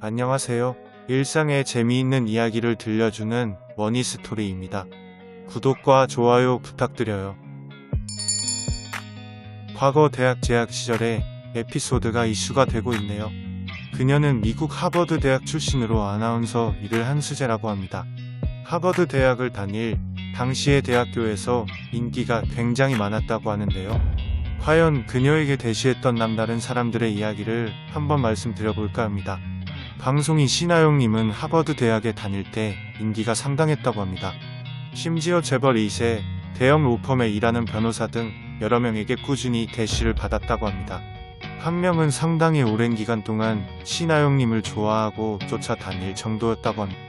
안녕하세요. 일상의 재미있는 이야기를 들려주는 머니 스토리입니다. 구독과 좋아요 부탁드려요. 과거 대학 재학 시절에 에피소드가 이슈가 되고 있네요. 그녀는 미국 하버드 대학 출신으로 아나운서 일을 한 수재라고 합니다. 하버드 대학을 다닐 당시의 대학교에서 인기가 굉장히 많았다고 하는데요. 과연 그녀에게 대시했던 남다른 사람들의 이야기를 한번 말씀드려볼까 합니다. 방송인 신하영님은 하버드 대학에 다닐 때 인기가 상당했다고 합니다. 심지어 재벌 2세, 대형 로펌에 일하는 변호사 등 여러 명에게 꾸준히 대시를 받았다고 합니다. 한 명은 상당히 오랜 기간 동안 신하영님을 좋아하고 쫓아다닐 정도였다고 합니다.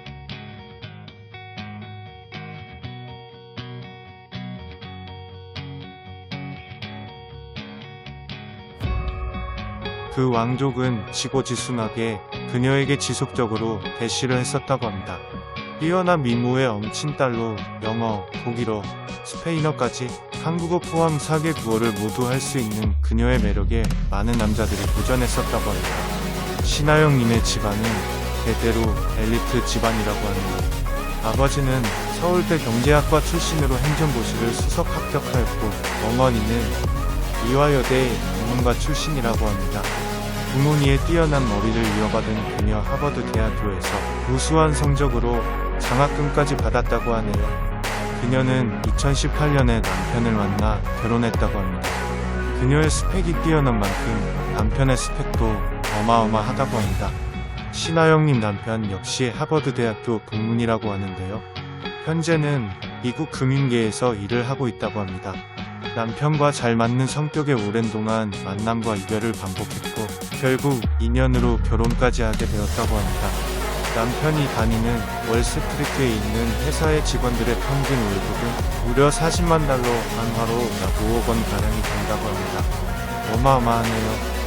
그 왕족은 지고지순하게 그녀에게 지속적으로 대시를 했었다고 합니다. 뛰어난 미모의 엄친 딸로 영어, 독일어, 스페인어까지 한국어 포함 4개 국어를 모두 할 수 있는 그녀의 매력에 많은 남자들이 도전했었다고 합니다. 신하영님의 집안은 대대로 엘리트 집안이라고 합니다. 아버지는 서울대 경제학과 출신으로 행정고시를 수석 합격하였고 어머니는 이화여대 인문과 출신이라고 합니다. 부모니의 뛰어난 머리를 이어받은 그녀 하버드 대학교에서 우수한 성적으로 장학금까지 받았다고 하네요. 그녀는 2018년에 남편을 만나 결혼했다고 합니다. 그녀의 스펙이 뛰어난 만큼 남편의 스펙도 어마어마하다고 합니다. 신하영님 남편 역시 하버드 대학교 동문이라고 하는데요. 현재는 미국 금융계에서 일을 하고 있다고 합니다. 남편과 잘 맞는 성격에 오랜 동안 만남과 이별을 반복했고 결국 인연으로 결혼까지 하게 되었다고 합니다. 남편이 다니는 월스트리트에 있는 회사의 직원들의 평균 월급은 무려 40만 달러 한화로 약 5억 원 가량이 된다고 합니다. 어마어마하네요.